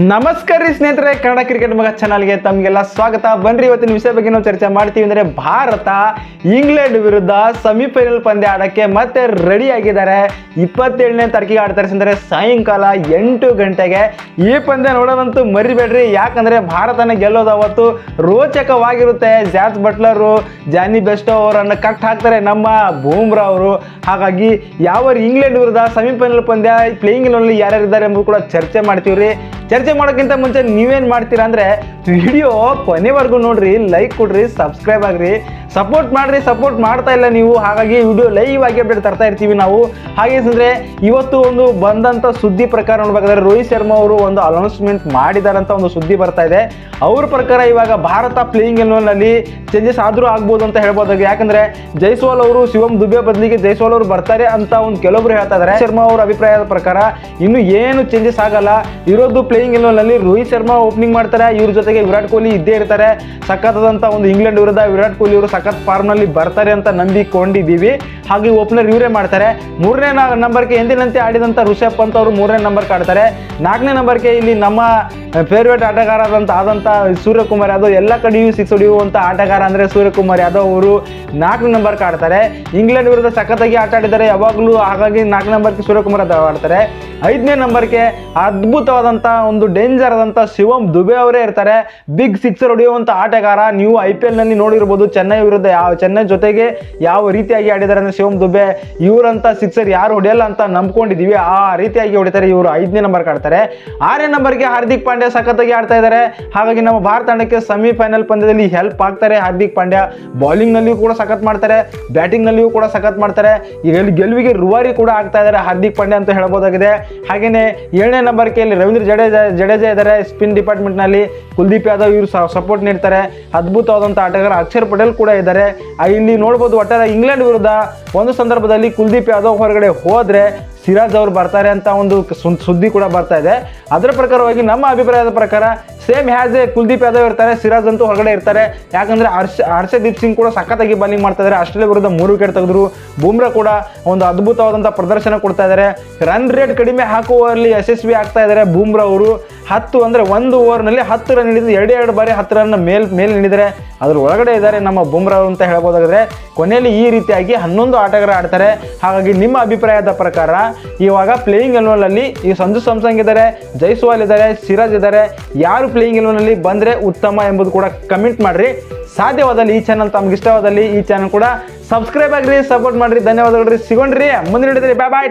ನಮಸ್ಕಾರ ಸ್ನೇಹಿತರೆ, ಕನ್ನಡ ಕ್ರಿಕೆಟ್ ಮಗ ಚಾನಲ್ಗೆ ತಮಗೆಲ್ಲ ಸ್ವಾಗತ. ಬನ್ರಿ, ಇವತ್ತಿನ ವಿಷಯ ಬಗ್ಗೆ ನಾವು ಚರ್ಚೆ ಮಾಡ್ತೀವಿ ಅಂದರೆ ಭಾರತ ಇಂಗ್ಲೆಂಡ್ ವಿರುದ್ಧ ಸೆಮಿಫೈನಲ್ ಪಂದ್ಯ ಆಡಕ್ಕೆ ಮತ್ತೆ ರೆಡಿ ಆಗಿದ್ದಾರೆ. ಇಪ್ಪತ್ತೇಳನೇ ತಾರೀಕಿಗೆ ಆಡ್ತಾರೆ ಅಂದರೆ ಸಾಯಂಕಾಲ ಎಂಟು ಗಂಟೆಗೆ. ಈ ಪಂದ್ಯ ನೋಡೋದಂತೂ ಮರಿಬೇಡ್ರಿ, ಯಾಕಂದ್ರೆ ಭಾರತನ ಗೆಲ್ಲೋದು ಅವತ್ತು ರೋಚಕವಾಗಿರುತ್ತೆ. ಜಾಸ್ ಬಟ್ಲರು ಜಾನಿ ಬೆಸ್ಟೋ ಅವರನ್ನು ಕಟ್ ಹಾಕ್ತಾರೆ ನಮ್ಮ ಬೂಮ್ರಾ ಅವರು. ಹಾಗಾಗಿ ಯಾವ ಇಂಗ್ಲೆಂಡ್ ವಿರುದ್ಧ ಸೆಮಿಫೈನಲ್ ಪಂದ್ಯ ಪ್ಲೇಯಿಂಗ್ನಲ್ಲಿ ಯಾರ್ಯಾರಿದ್ದಾರೆ ಎಂಬುದು ಕೂಡ ಚರ್ಚೆ ಮಾಡ್ತೀವಿ ರೀ ಚರ್ಚೆ ಮಾಡೋಕ್ಕಿಂತ ಮುಂಚೆ ನೀವೇನು ಮಾಡ್ತೀರಾ ಅಂದರೆ ವಿಡಿಯೋ ಕೊನೆವರೆಗೂ ನೋಡ್ರಿ ಲೈಕ್ ಕೊಡ್ರಿ ಸಬ್ಸ್ಕ್ರೈಬ್ ಆಗ್ರಿ. ಸಪೋರ್ಟ್ ಮಾಡ್ರಿ ಸಪೋರ್ಟ್ ಮಾಡ್ತಾ ಇಲ್ಲ ನೀವು. ಹಾಗಾಗಿ ವಿಡಿಯೋ ಲೈವ್ ಆಗಿ ಅಪ್ಡೇಟ್ ತರ್ತಾ ಇರ್ತೀವಿ ನಾವು. ಹಾಗೆ ಅಂದ್ರೆ ಇವತ್ತು ಒಂದು ಬಂದಂಥ ಸುದ್ದಿ ಪ್ರಕಾರ ನೋಡ್ಬೇಕಾದ್ರೆ ರೋಹಿತ್ ಶರ್ಮಾ ಅವರು ಒಂದು ಅನೌನ್ಸ್ಮೆಂಟ್ ಮಾಡಿದಾರಂತ ಒಂದು ಸುದ್ದಿ ಬರ್ತಾ ಇದೆ. ಅವ್ರ ಪ್ರಕಾರ ಇವಾಗ ಭಾರತ ಪ್ಲೇಯಿಂಗ್ನಲ್ಲಿ ಚೇಂಜಸ್ ಆದರೂ ಆಗ್ಬೋದು ಅಂತ ಹೇಳ್ಬೋದು ಯಾಕಂದ್ರೆ ಜೈಸ್ವಾಲ್ ಅವರು, ಶಿವಂ ದುಬೆ ಬದಲಿಗೆ ಜೈಸ್ವಾಲ್ ಅವರು ಬರ್ತಾರೆ ಅಂತ ಒಂದು ಕೆಲವೊಬ್ರು ಹೇಳ್ತಾ ಇದಾರೆ. ಶರ್ಮಾ ಅವರ ಅಭಿಪ್ರಾಯದ ಪ್ರಕಾರ ಇನ್ನು ಏನು ಚೇಂಜಸ್ ಆಗಲ್ಲ. ಇರೋದು ಪ್ಲೇಯಿಂಗ್ನಲ್ಲಿ ರೋಹಿತ್ ಶರ್ಮಾ ಓಪನಿಂಗ್ ಮಾಡ್ತಾರೆ. ಇವ್ರ ಜೊತೆಗೆ ವಿರಾಟ್ ಕೊಹ್ಲಿ ಇದ್ದೇ ಇರ್ತಾರೆ. ಸಖತ್ತಾದಂತ ಒಂದು ಇಂಗ್ಲೆಂಡ್ ವಿರುದ್ಧ ವಿರಾಟ್ ಕೊಹ್ಲಿ ಅವರು ಸಖತ್ ಫಾರ್ಮ್ನಲ್ಲಿ ಬರ್ತಾರೆ ಅಂತ ನಂಬಿಕೊಂಡಿದ್ದೀವಿ. ಹಾಗೆ ಓಪನರ್ ಇವರೇ ಮಾಡ್ತಾರೆ. ಮೂರನೇ ನಂಬರ್ಗೆ ಎಂದಿನಂತೆ ಆಡಿದಂತ ಋಷಭ್ ಪಂತ್ ಅವರು ಮೂರನೇ ನಂಬರ್ ಕಾಡ್ತಾರೆ. ನಾಲ್ಕನೇ ನಂಬರ್ಗೆ ಇಲ್ಲಿ ನಮ್ಮ ಫೇವ್ರೇಟ್ ಆಟಗಾರ ಆದಂತ ಆದಂತ ಸೂರ್ಯಕುಮಾರ್ ಯಾದವ್, ಎಲ್ಲ ಕಡೆಯೂ ಸಿಕ್ಸ್ ಹೊಡೆಯುವಂಥ ಆಟಗಾರ ಅಂದ್ರೆ ಸೂರ್ಯಕುಮಾರ್ ಯಾದವ್ ಅವರು ನಾಲ್ಕನೇ ನಂಬರ್ ಆಡ್ತಾರೆ ಇಂಗ್ಲೆಂಡ್ ವಿರುದ್ಧ ಸಖತ್ತಾಗಿ ಆಟ ಆಡಿದ್ದಾರೆ, ಯಾವಾಗಲೂ ಹಾಗಾಗಿ ನಾಲ್ಕು ನಂಬರ್ಗೆ ಸೂರ್ಯಕುಮಾರ್ ಯಾದವ್ ಆಡ್ತಾರೆ. ಐದನೇ ನಂಬರ್ಗೆ ಅದ್ಭುತವಾದಂಥ ಒಂದು ಡೇಂಜರ್ ಆದಂಥ ಶಿವಂ ದುಬೆ ಅವರೇ ಇರ್ತಾರೆ. ಬಿಗ್ ಸಿಕ್ಸರ್ ಹೊಡೆಯುವಂಥ ಆಟಗಾರ. ನೀವು ಐ ಪಿ ಎಲ್ನಲ್ಲಿ ನೋಡಿರ್ಬೋದು, ಚೆನ್ನೈ ವಿರುದ್ಧ ಯಾವ, ಚೆನ್ನೈ ಜೊತೆಗೆ ಯಾವ ರೀತಿಯಾಗಿ ಆಡಿದ್ದಾರೆ ಅಂದರೆ ಶಿವಮ್ ದುಬೆ, ಇವರಂತ ಸಿಕ್ಸರ್ ಯಾರು ಹೊಡೆಯಲ್ಲ ಅಂತ ನಂಬ್ಕೊಂಡಿದ್ದೀವಿ ಆ ರೀತಿಯಾಗಿ ಹೊಡಿತಾರೆ ಇವರು. ಐದನೇ ನಂಬರ್ ಕಾಡ್ತಾರೆ ಆರನೇ ನಂಬರ್ಗೆ ಹಾರ್ದಿಕ್ ಪಾಂಡ್ಯ ಸಖತ್ತಾಗಿ ಆಡ್ತಾ ಇದ್ದಾರೆ ಹಾಗಾಗಿ ನಮ್ಮ ಭಾರತ ತಂಡಕ್ಕೆ ಸೆಮಿಫೈನಲ್ ಪಂದ್ಯದಲ್ಲಿ ಹೆಲ್ಪ್ ಆಗ್ತಾರೆ ಹಾರ್ದಿಕ್ ಪಾಂಡ್ಯ. ಬೌಲಿಂಗ್ನಲ್ಲಿಯೂ ಕೂಡ ಸಖತ್ ಮಾಡ್ತಾರೆ. ಬ್ಯಾಟಿಂಗ್ನಲ್ಲಿಯೂ ಕೂಡ ಸಖತ್ ಮಾಡ್ತಾರೆ. ಇಲ್ಲಿ ಗೆಲುವಿಗೆ ರುವಾರಿ ಕೂಡ ಆಗ್ತಾ ಇದ್ದಾರೆ ಹಾರ್ದಿಕ್ ಪಾಂಡ್ಯ ಅಂತ ಹೇಳ್ಬೋದಾಗಿದೆ ಹಾಗೆಯೇ ಏಳನೇ ನಂಬರ್ಗೆ ಇಲ್ಲಿ ರವೀಂದ್ರ ಜಡೇಜಾ ಜಡೇಜಾ ಇದ್ದಾರೆ ಸ್ಪಿನ್ ಡಿಪಾರ್ಟ್ಮೆಂಟ್ನಲ್ಲಿ ಕುಲ್ದೀಪ್ ಯಾದವ್ ಇವರು ಸಪೋರ್ಟ್ ನೀಡ್ತಾರೆ. ಅದ್ಭುತವಾದಂಥ ಆಟಗಾರ ಅಕ್ಷರ್ ಪಟೇಲ್ ಕೂಡ ಇದ್ದಾರೆ. ಇಲ್ಲಿ ನೋಡ್ಬೋದು ಒಟ್ಟಾರೆ ಇಂಗ್ಲೆಂಡ್ ವಿರುದ್ಧ ಒಂದು ಸಂದರ್ಭದಲ್ಲಿ ಕುಲ್ದೀಪ್ ಯಾದವ್ ಹೊರಗಡೆ ಹೋದ್ರೆ ಸಿರಾಜ್ ಅವರು ಬರ್ತಾರೆ ಅಂತ ಒಂದು ಸುದ್ದಿ ಕೂಡ ಬರ್ತಾ ಇದೆ. ಅದರ ಪ್ರಕಾರವಾಗಿ ನಮ್ಮ ಅಭಿಪ್ರಾಯದ ಪ್ರಕಾರ same has a Kuldeep Yadav ಇರ್ತಾರೆ ಸಿರಾಜ್ ಅಂತೂ ಹೊರಗಡೆ ಇರ್ತಾರೆ. ಯಾಕಂದ್ರೆ ಹರ್ಷ, ಹರ್ಷದೀಪ್ ಸಿಂಗ್ ಕೂಡ ಸಖತ್ತಾಗಿ ಬಾಲಿಂಗ್ ಮಾಡ್ತಾ ಇದ್ದಾರೆ ಆಸ್ಟ್ರೇಲಿಯಾ ವಿರುದ್ಧ ಮೂರು ವಿಕೆಟ್ ತೆಗೆದ್ರು. ಬೂಮ್ರಾ ಕೂಡ ಒಂದು ಅದ್ಭುತವಾದಂಥ ಪ್ರದರ್ಶನ ಕೊಡ್ತಾ ಇದ್ದಾರೆ ರನ್ ರೇಟ್ ಕಡಿಮೆ ಹಾಕುವಲ್ಲಿ ಯಶಸ್ವಿ ಆಗ್ತಾ ಇದ್ದಾರೆ ಬೂಮ್ರಾ ಅವರು. ಹತ್ತು ಅಂದರೆ ಒಂದು ಓವರ್ನಲ್ಲಿ ಹತ್ತು ರನ್ ಹಿಡಿದು ಎರಡು ಎರಡು ಬಾರಿ ಹತ್ತು ರನ್ ಮೇಲ್, ಮೇಲೆ ನೀಡಿದರೆ ಅದ್ರ ಒಳಗಡೆ ಇದ್ದಾರೆ ನಮ್ಮ ಬುಮ್ರಾ ಅಂತ ಹೇಳ್ಬೋದಾಗಿದ್ರೆ ಕೊನೆಯಲ್ಲಿ ಈ ರೀತಿಯಾಗಿ ಹನ್ನೊಂದು ಆಟಗಾರ ಆಡ್ತಾರೆ. ಹಾಗಾಗಿ ನಿಮ್ಮ ಅಭಿಪ್ರಾಯದ ಪ್ರಕಾರ, ಇವಾಗ ಪ್ಲೇಯಿಂಗ್ ಅಲ್ಲಿ ಈ ಸಂಜು ಸ್ಯಾಮ್ಸಂಗ್ ಇದ್ದಾರೆ, ಜೈಸ್ವಾಲ್ ಇದ್ದಾರೆ ಸಿರಾಜ್ ಇದ್ದಾರೆ. ಯಾರು ಪ್ಲೇಯಿಂಗ್ ಎಲ್ವನಲ್ಲಿ ಬಂದರೆ ಉತ್ತಮ ಎಂಬುದು ಕೂಡ ಕಮೆಂಟ್ ಮಾಡಿರಿ. ಸಾಧ್ಯವಾದಲ್ಲಿ ಈ ಚಾನಲ್ ತಮ್ಗೆ ಇಷ್ಟವಾದಲ್ಲಿ ಈ ಚಾನಲ್ ಕೂಡ ಸಬ್ಸ್ಕ್ರೈಬ್ ಆಗಿರಿ ಸಪೋರ್ಟ್ ಮಾಡ್ರಿ. ಧನ್ಯವಾದಗಳು ರೀ. ಸಿಗೋಣ್ರಿ. ಮುಂದಿನ ಹಿಡಿದ್ರಿ ಬಾಯ್ ಬಾಯ್